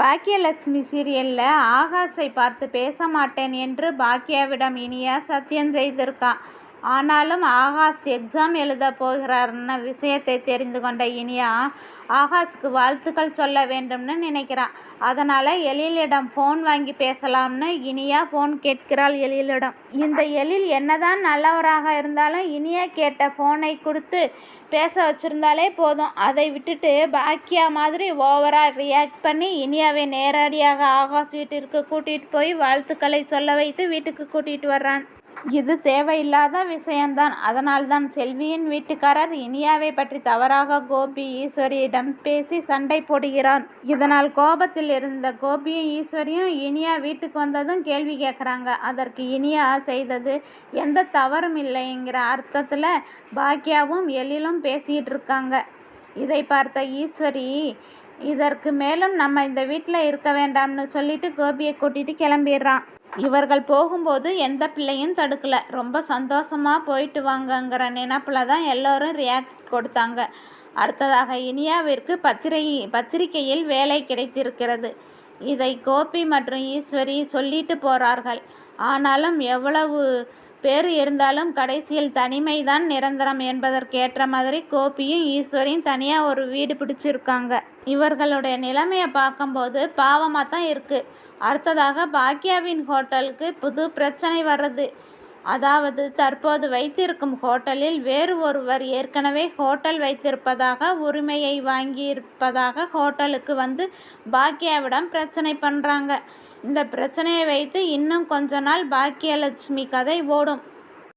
பாக்கியலட்சுமி சீரியலில் ஆகாஷை பார்த்து பேச மாட்டேன் என்று பாக்கியாவிடம் இனியா சத்தியம் செய்திருக்கா. ஆனாலும் ஆகாஷ் எக்ஸாம் எழுத போகிறார்னு விஷயத்தை தெரிந்து கொண்ட இனியா ஆகாஷ்க்கு வாழ்த்துக்கள் சொல்ல வேண்டும்னு நினைக்கிறான் அதனால் எழிலிடம் ஃபோன் வாங்கி பேசலாம்னு இனியா ஃபோன் கேட்கிறாள் எழிலிடம். இந்த எழில் என்னதான் நல்லவராக இருந்தாலும் இனியா கேட்ட ஃபோனை கொடுத்து பேச வச்சுருந்தாலே போதும். அதை விட்டுட்டு பாக்கியா மாதிரி ஓவராக ரியாக்ட் பண்ணி இனியாவை நேரடியாக ஆகாஷ் வீட்டிற்கு கூட்டிகிட்டு போய் வாழ்த்துக்களை சொல்ல வைத்து வீட்டுக்கு கூட்டிகிட்டு வர்றான். இது தேவையில்லாத விஷயம்தான். அதனால்தான் செல்வியின் வீட்டுக்காரர் இனியாவை பற்றி தவறாக கோபி ஈஸ்வரியிடம் பேசி சண்டை போடுகிறான். இதனால் கோபத்தில் இருந்த கோபியும் ஈஸ்வரியும் இனியா வீட்டுக்கு வந்ததும் கேள்வி கேட்குறாங்க. அதற்கு இனியா செய்தது எந்த தவறும் இல்லைங்கிற அர்த்தத்தில் பாக்கியாவும் எழிலும் பேசிகிட்டு இருக்காங்க இதை பார்த்த ஈஸ்வரி இதற்கு மேலும் நம்ம இந்த வீட்டில் இருக்க வேண்டாம்னு சொல்லிட்டு கோபியை கூட்டிட்டு கிளம்பிடுறான். இவர்கள் போகும்போது எந்த பிள்ளையும் தடுக்கல. ரொம்ப சந்தோஷமாக போயிட்டு வாங்கங்கிற நினப்பில் தான் எல்லோரும் ரியாக்ட் கொடுத்தாங்க. அடுத்ததாக இனியாவிற்கு பத்திரை பத்திரிகையில் வேலை கிடைத்திருக்கிறது. இதை கோபி மற்றும் ஈஸ்வரி சொல்லிட்டு போகிறார்கள் ஆனாலும் எவ்வளவு பேர் இருந்தாலும் கடைசியில் தனிமை தான் நிரந்தரம் என்பதற்கேற்ற மாதிரி கோபியும் ஈஸ்வரியும் தனியாக ஒரு வீடு பிடிச்சிருக்காங்க. இவர்களுடைய நிலைமையை பார்க்கும்போது பாவமாக தான் இருக்குது அடுத்ததாக பாக்யாவின் ஹோட்டலுக்கு புது பிரச்சனை வர்றது. அதாவது தற்போது வைத்திருக்கும் ஹோட்டலில் வேறு ஒருவர் ஏற்கனவே ஹோட்டல் வைத்திருப்பதாக உரிமையை வாங்கியிருப்பதாக ஹோட்டலுக்கு வந்து பாக்யாவிடம் பிரச்சனை பண்ணுறாங்க இந்த பிரச்சனையை வைத்து இன்னும் கொஞ்ச நாள் பாக்கியலட்சுமி கதை ஓடும்.